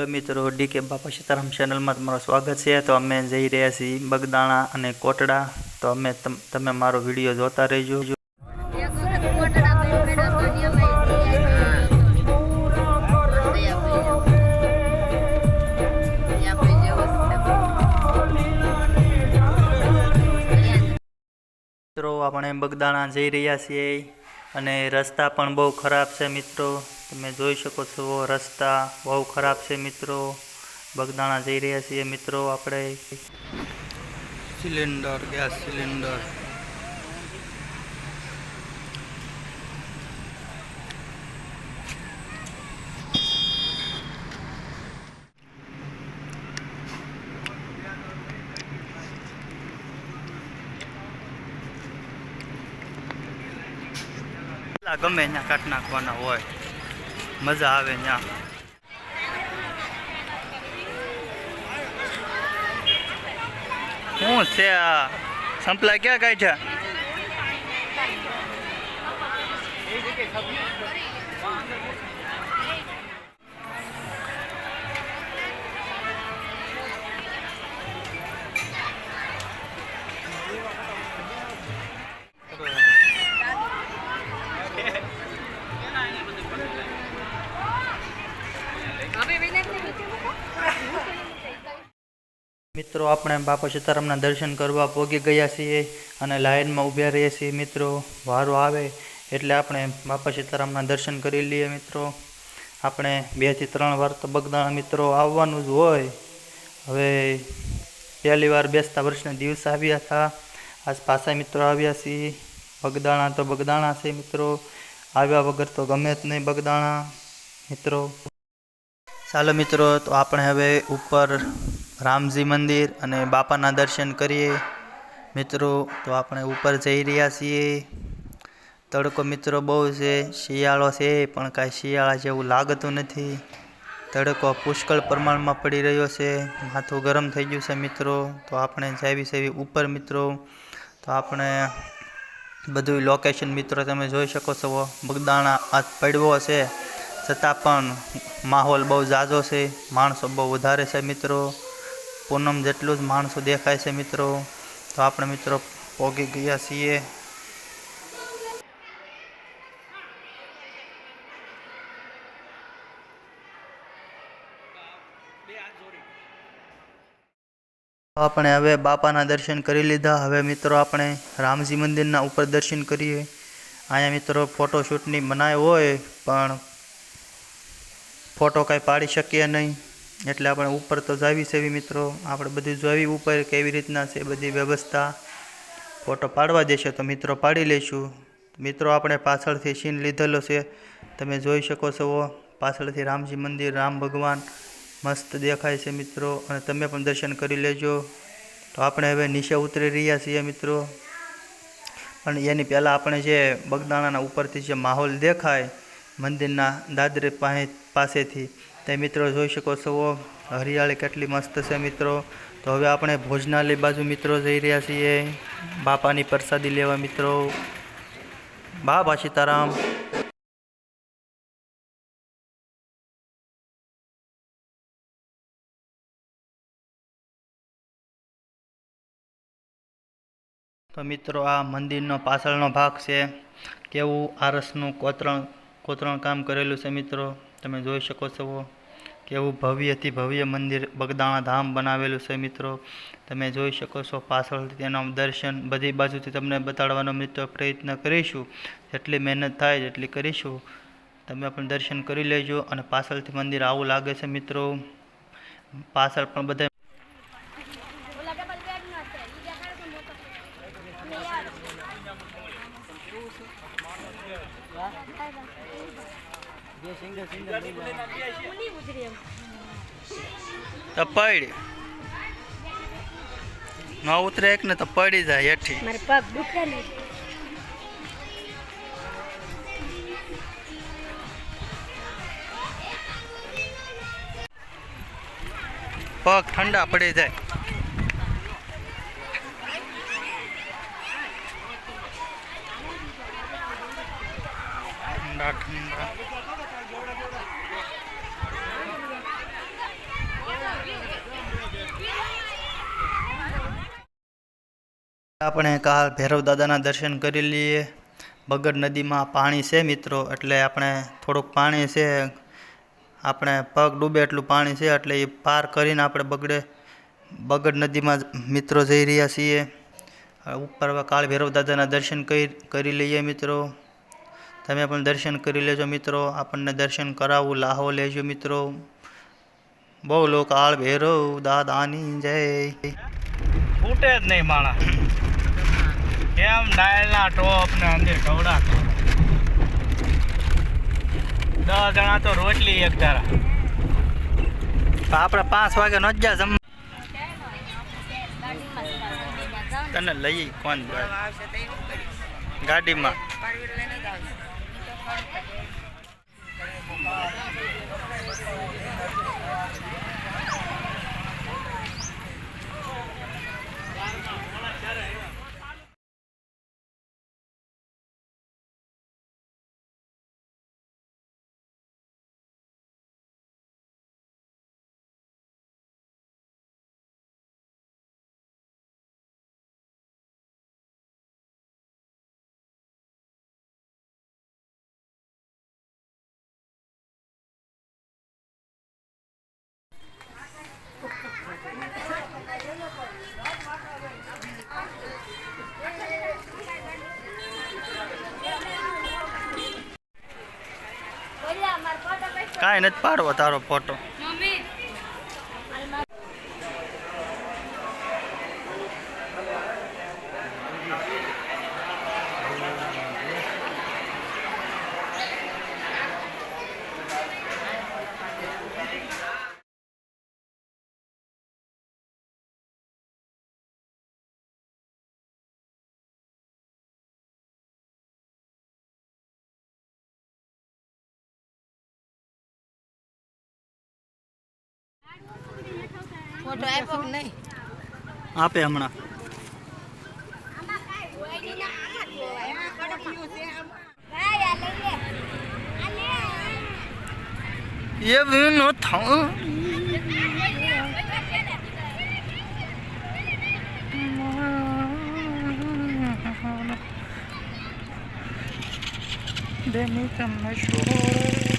Hello મિત્રો D કે બાપા સીતારામ ચેનલમાં તમારું સ્વાગત છે. તો અમે જઈ રહ્યા છીએ બગદાણા અને કોટડા. તો અમે તમ- મારો વીડિયો જોતા રહેજો. મિત્રો, આપણે બગદાણા જઈ રહ્યા છીએ અને રસ્તા પણ બહુ ખરાબ છે મિત્રો. તમે જોઈ શકો છો રસ્તા બહુ ખરાબ છે મિત્રો. બગદાણા જઈ રહ્યા છીએ મિત્રો આપણે. Cylinder, gas cylinder. પેલા ગમે ત્યાં કાઢ નાખવાના હોય. મજા આવે ત્યાં શું છે આ? સંપલા ક્યાં કાઢ્યા? મિત્રો, આપણે બાપા સીતારામના દર્શન કરવા પહોંચી ગયા છીએ અને લાઇનમાં ઊભા રહીએ છીએ. મિત્રો, વારો આવે એટલે આપણે બાપા સીતારામના દર્શન કરી લઈએ. મિત્રો, આપણે બેથી ત્રણ વાર તો બગદાણા મિત્રો આવવાનું જ હોય. હવે પહેલી વાર બેસતા વર્ષના દિવસ આવ્યા હતા. આજ પાછા મિત્રો આવ્યા છીએ. બગદાણા તો બગદાણા છે મિત્રો. આવ્યા વગર તો ગમે જ નહીં બગદાણા. મિત્રો, ચાલો મિત્રો, તો આપણે હવે ઉપર રામજી મંદિર અને બાપાના દર્શન કરીએ. મિત્રો, તો આપણે ઉપર જઈ રહ્યા છીએ. તડકો મિત્રો બહુ છે, શિયાળો છે, પણ કાંઈ શિયાળા જેવું લાગતું નથી. તડકો પુષ્કળ પ્રમાણમાં પડી રહ્યો છે. માથું ગરમ થઈ ગયું છે મિત્રો. તો આપણે જાવી સેવી ઉપર મિત્રો. તો આપણે બધું લોકેશન મિત્રો તમે જોઈ શકો છો. બગદાણા આ પડવો છે. છતાં પણ માહોલ બહુ ઝાઝો છે. માણસો બહુ વધારે છે મિત્રો. પૂનમ જેટલું જ માણસો દેખાય છે મિત્રો. તો આપણે મિત્રો પોગી ગયા છીએ. આપણે હવે બાપાના દર્શન કરી લીધા. હવે મિત્રો આપણે રામજી મંદિરના ઉપર દર્શન કરીએ. અહીંયા મિત્રો ફોટોશૂટની મનાય હોય, પણ ફોટો કાંઈ પાડી શકીએ નહીં. એટલે આપણે ઉપર તો જાવી સેવી મિત્રો. આપણે બધું જોવી ઉપર કેવી રીતના છે, બધી વ્યવસ્થા. ફોટો પાડવા દેશે તો મિત્રો પાડી લઈશું. મિત્રો આપણે પાછળથી સીન લીધેલો છે. તમે જોઈ શકો છો પાછળથી રામજી મંદિર, રામ ભગવાન. મસ્ત દેખાય છે મિત્રો. અને તમે પણ દર્શન કરી લેજો. તો આપણે હવે નીચે ઉતરી રહ્યા છીએ મિત્રો. પણ એની પહેલાં આપણે જે બગદાણાના ઉપરથી જે માહોલ દેખાય મંદિરના દાદરે પાસે પાસેથી તે મિત્રો જોઈ શકો છો, હરિયાળી કેટલી મસ્ત છે મિત્રો. તો હવે આપણે ભોજનાલય બાજુ મિત્રો જઈ રહ્યા છીએ. બાપાની પ્રસાદી લેવા મિત્રો. બાબા સીતારામ. તો મિત્રો, આ મંદિરનો પાછળનો ભાગ છે. કેવું આરસનું કોતરણ કોતરણ કામ કરેલું છે મિત્રો? તમે જોઈ શકો છો. કેવું ભવ્યથી ભવ્ય મંદિર બગદાણા ધામ બનાવેલું છે મિત્રો. તમે જોઈ શકો છો પાછળથી તેના દર્શન બધી બાજુથી તમને બતાડવાનો મિત્રો પ્રયત્ન કરીશું. જેટલી મહેનત થાય એટલી કરીશું. તમે પણ દર્શન કરી લેજો અને પાછળથી મંદિર આવું લાગે છે મિત્રો. પાછળ પણ બધા ઓલા યાર ઉની ઉતરી એમ તો પડ. ન ઉતરે એક ને તો પડી જાય હેઠી. મારે પગ દુખે ને. પગ ઠંડા પડી જાય. ઠંડા ઠંડા. આપણે કાલ ભૈરવ દાદાના દર્શન કરી લઈએ. બગડ નદીમાં પાણી છે મિત્રો, એટલે આપણે થોડુંક પાણી છે. આપણે પગ ડૂબે એટલું પાણી છે, એટલે એ પાર કરીને આપણે બગડે બગડ નદીમાં મિત્રો જઈ રહ્યા છીએ. ઉપર કાળ ભૈરવ દાદાના દર્શન કરી લઈએ મિત્રો. તમે પણ દર્શન કરી લેજો મિત્રો, આપણને દર્શન કરાવવું લાહો લેજો મિત્રો. બહુ લોકો કાળ ભૈરવ દાદાની જય. ફૂટે જ નહીં માણસ. કેમ ડાયલના ટોપ ને અંદર કવડા દસ જણા તો રોટલી એક ધારા. આપણે પાંચ વાગે નો જ જમ તને લઈ કોણ ગાડીમાં ગાડીમાં. બોલ્યા કાંઈ નથી પાડવો તારો ફોટો ફોટો આપ્યો કે નહીં આપે હમણાં આમાં કાંઈ હોય ને આમાં જ હોય. એમાં કડકનું છે આમાં. ભાઈ, આ લઈ આ લે. એ બી નો થાઉં Demi તમને છોડે